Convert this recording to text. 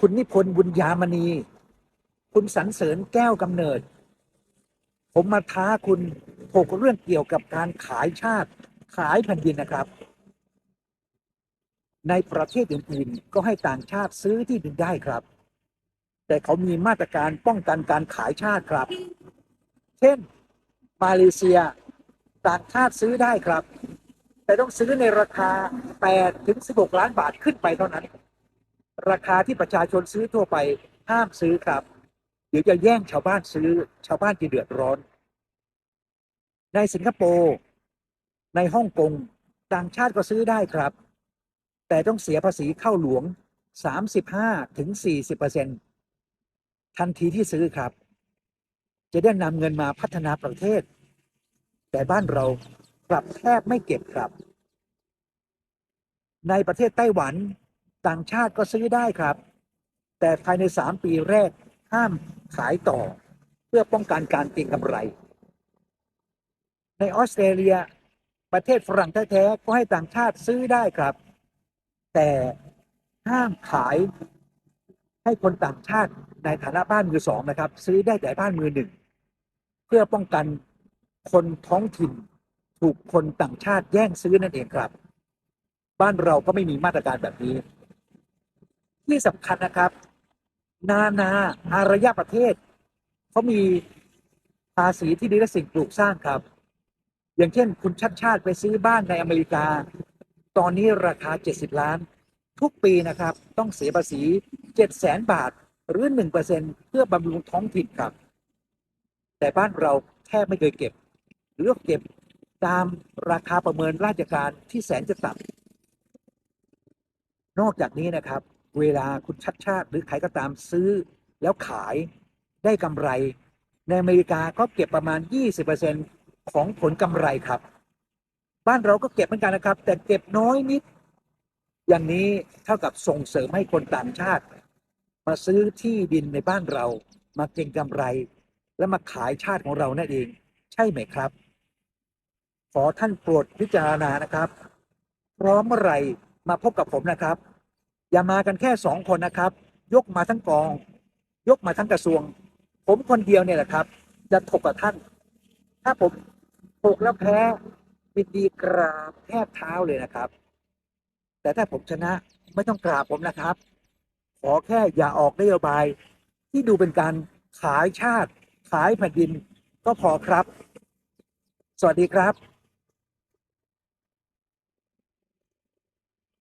คุณนิพนธ์บุญยามณี คุณสรรเสริญแก้วกำเนิด ผมมาท้าคุณถกเรื่องเกี่ยวกับการขายชาติ ขายแผ่นดินนะครับ ในประเทศอื่นๆก็ให้ต่างชาติซื้อที่ดินได้ครับ แต่เขามีมาตรการป้องกันการขายชาติครับ เช่น มาเลเซียต่างชาติซื้อได้ครับ แต่ต้องซื้อในราคา8ถึง16 ล้านบาทขึ้นไปเท่านั้น ราคาที่ประชาชนซื้อทั่วไปห้ามซื้อครับ เดี๋ยวจะแย่งชาวบ้านซื้อ ชาวบ้านจะเดือดร้อน ในสิงคโปร์ในฮ่องกงต่างชาติก็ซื้อได้ครับ แต่ต้องเสียภาษีเข้าหลวง 35ถึง40เปอร์เซ็นทันทีที่ซื้อครับ จะได้นำเงินมาพัฒนาประเทศ แต่บ้านเรากลับแทบไม่เก็บครับ ในประเทศไต้หวัน ต่างชาติก็ซื้อได้ครับ แต่ภายใน 3 ปีแรกห้ามขายต่อ เพื่อป้องกันการเก็งกำไร ในออสเตรเลียประเทศฝรั่งแท้ๆก็ให้ต่างชาติซื้อได้ครับ แต่ห้ามขายให้คนต่างชาติในฐานะบ้านมือสองนะครับ ซื้อได้แต่บ้านมือหนึ่งเพื่อป้องกันคนท้องถิ่นถูกคนต่างชาติแย่งซื้อนั่นเองครับ บ้านเราก็ไม่มีมาตรการแบบนี้ ที่สำคัญนะครับ นานาอารยประเทศเขามีภาษีที่ดินและสิ่งปลูกสร้างครับ อย่างเช่น คุณชัดชาติไปซื้อบ้านในอเมริกา ตอนนี้ราคา 70 ล้าน ทุกปีนะครับ ต้องเสียภาษี7แสนบาท หรือ 1%เพื่อบำรุงท้องถิ่นครับ แต่บ้านเราแทบไม่เคยเก็บ หรือเก็บตามราคาประเมินราชการที่แสนจะต่ำนอกจากนี้นะครับ เวลาคุณชัดชาติหรือใครก็ตามซื้อแล้วขายได้กำไร ในอเมริกาก็เก็บประมาณ 20%ของผลกำไรครับ บ้านเราก็เก็บเหมือนกันนะครับ แต่เก็บน้อยนิด อย่างนี้เท่ากับส่งเสริมให้คนต่างชาติ มาซื้อที่ดินในบ้านเรามาเก็งกำไร และมาขายชาติของเรานั่นเอง ใช่ไหมครับ ขอท่านโปรดพิจารณานะครับ พร้อมเมื่อไหร่มาพบกับผมนะครับ อย่ามากันแค่สองคนนะครับ ยกมาทั้งกอง ยกมาทั้งกระทรวง ผมคนเดียวเนี่ยแหละครับ จะถกกับท่าน ถ้าผมถกแล้วแพ้บินดีกราบแทบเท้าเลยนะครับ แต่ถ้าผมชนะไม่ต้องกราบผมนะครับ ขอแค่อย่าออกนโยบาย ที่ดูเป็นการขายชาติ ขายแผ่นดินก็พอครับ สวัสดีครับ